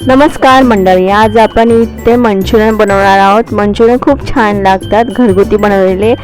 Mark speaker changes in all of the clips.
Speaker 1: नमस्कार मंडळी आज आपण इथे मंचुरियन बनवणार आहोत. मंचुरियन खूप छान लागतात घरगुती बनवलेले.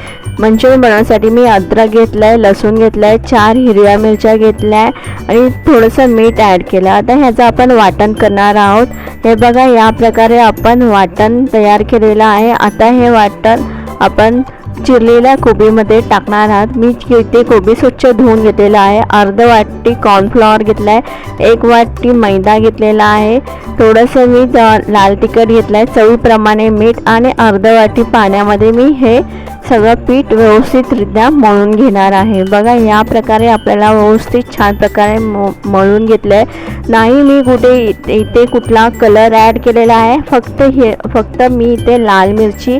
Speaker 1: मंचुरियन बनवण्यासाठी मी अद्रक घेतलं आहे लसूण घेतलं आहे चार हिरव्या मिरच्या घेतल्या आहे आणि थोडंसं मीठ ॲड केलं. आता ह्याचं आपण वाटण करणार आहोत. हे बघा या प्रकारे आपण वाटण तयार केलेलं आहे. आता हे वाटण आपण चिरलेल्या कोबीमध्ये टाकणार आहात. मी इथे कोबी स्वच्छ धुवून घेतलेला आहे. अर्ध वाटी कॉर्नफ्लॉवर घेतला आहे एक वाटी मैदा घेतलेला आहे. थोडंसं मी लाल तिखट घेतलं आहे चवीप्रमाणे मीठ आणि अर्ध वाटी पाण्यामध्ये मी हे सगळं पीठ व्यवस्थितरित्या मळून घेणार आहे. बघा या प्रकारे आपल्याला व्यवस्थित छान प्रकारे म मळून घेतलं आहे नाही मी कुठे इथे कुठला कलर ॲड केलेला आहे. फक्त हे फक्त मी इथे लाल मिरची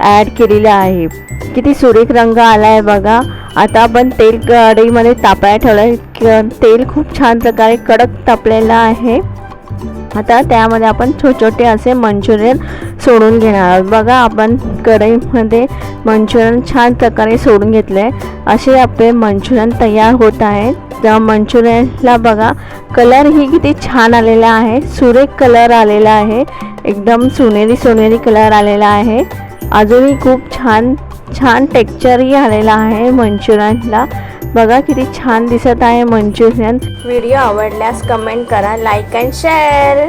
Speaker 1: ॲड केलेलं आहे. किती सुरेख रंग आला आहे बघा. आता आपण तेल कढईमध्ये तापायला ठेवलं आहे तेल खूप छान प्रकारे कडक तापलेलं आहे. आता त्यामध्ये आपण छोटे छोटे असे मंचुरियन सोडून घेणार आहोत. बघा आपण कढईमध्ये मंचुरियन छान प्रकारे सोडून घेतले असे आपले मंचुरियन तयार होत आहे. त्या मंचुरियनला बघा कलरही किती छान आलेला आहे. सुरेख कलर आलेला आहे. एकदम सोनेरी सोनेरी कलर आलेला आहे. अजूनही खूप छान छान टेक्चरही आलेला आहे मंचुरियनला. बघा किती छान दिसत आहे मंचुरियन. व्हिडिओ आवडल्यास कमेंट करा लाईक अँड शेअर